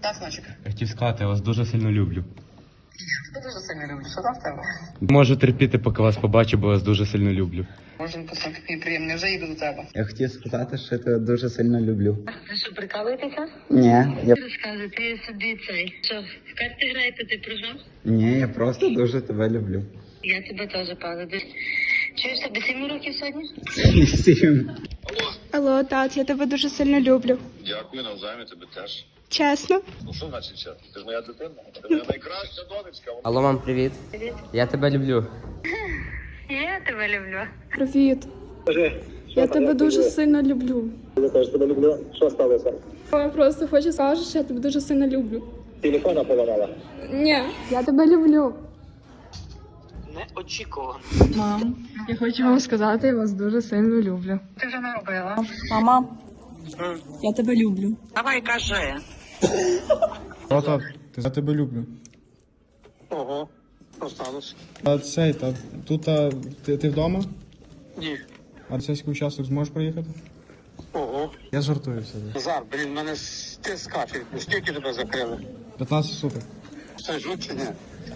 Так. Я хотів сказати, я вас дуже сильно люблю. Тебе дуже сильно люблю. Що там в тебе? Можу терпіти, поки вас побачу, бо вас дуже сильно люблю. Може, послухай, мені приємно, вже їду до тебе. Я хотів сказати, що я тебе дуже сильно люблю. Ви що, прикалуєтеся? Ні, я Розказуйте я собі цей. Що, в карти граєте, ти прожав? ні, я просто дуже тебе люблю. Я тебе теж пала. Чуєш, тобі сім років сьогодні? Сім. Алло, тат, я тебе дуже сильно люблю. Дякую, навзаєм тебе теж. Чесно. Ну що значить чесно? Ти ж моя дитина, ти моя найкраща донечка. Алло, мам, привіт. Привіт. Я тебе люблю. Я тебе люблю. Привіт. Я тебе дуже сильно люблю. Я теж тебе люблю. Що сталося? Я просто хочу сказати, що я тебе дуже сильно люблю. Телефона поламала. Ні, я тебе люблю. Неочікувано. Мам, я хочу вам сказати, я вас дуже сильно люблю. Ти вже не робила. Мама, я тебе люблю. Давай, кажи. Ти за тебе люблю. Ого. Що сталося? А цей, та тут а, ти, ти вдома? Ні. А цейський участок зможеш приїхати? Ого. Я жартую все. Назар, блін, мене ти скаче. Скільки тебе закрили? 15 суток. Жуть чи ні?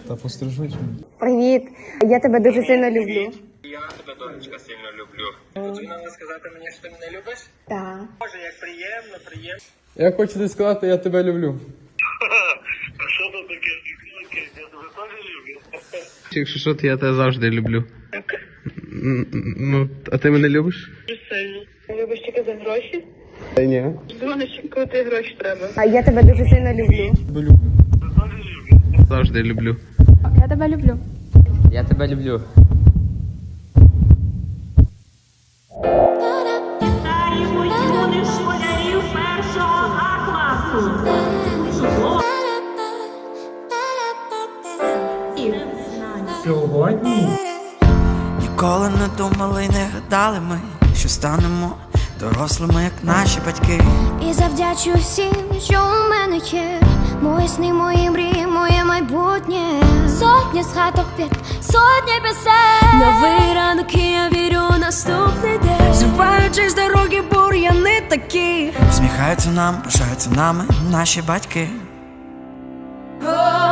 Та пострижуть. Привіт. Я тебе дуже сильно люблю. Я тебе, донечка, сильно люблю. Потрібно сказати мені, що ти мене любиш? Так. Боже, як приємно, приємно. Я хочу тобі сказати, я тебе люблю. А що тут таке? Я тебе теж люблю. Якщо що, то я тебе завжди люблю. Ну, а ти мене любиш? Любиш тільки за гроші? Та ні. Дзвониш, коли ти гроші треба. А я тебе дуже сильно люблю. Люблю. Завжди люблю. Я тебе люблю. Я тебе люблю. Ніколи не думали, й не гадали ми, що станемо дорослими, як наші батьки. І завдячу всім, що у мене є. Мої сни, мої мрії, моє майбутнє. Сотні згадок під сотні пісень. Новий ранок, і я вірю у наступний день. Зриваючись з дороги, бур'яни такі. Всміхаються нам, пишаються нами наші батьки. Вони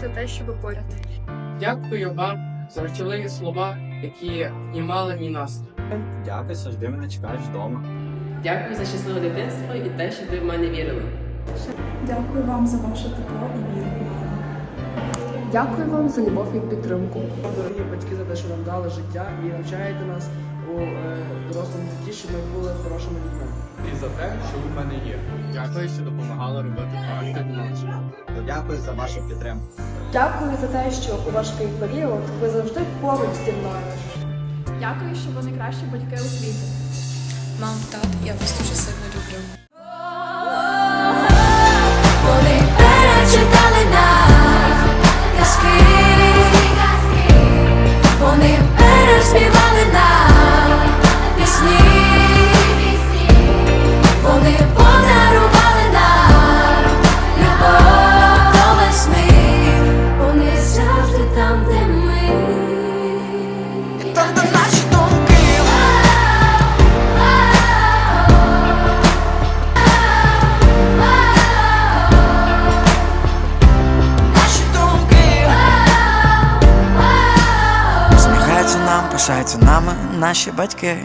дякую, те, що ви поряд. Дякую вам за речові слова, які внімали мій настрій. Дякую, завжди мене чекаєш вдома. Дякую за щасливе дитинство і те, що ви в мене вірили. Дякую вам за ваше тепло і віру. Дякую вам за любов і підтримку. Дорогі батьки за те, що нам дали життя і навчаєте нас у е, дорослому житті, щоб ми були хорошими людьми. І за те, що ви в мене є. Дякую, що допомагали робити нашим. Дякую за вашу підтримку. Дякую за те, що у важкий період ви завжди поруч зі мною. Дякую, що ви найкращі батьки у світі. Мам, тат, я вас дуже сильно люблю. Пишаються нами наші батьки.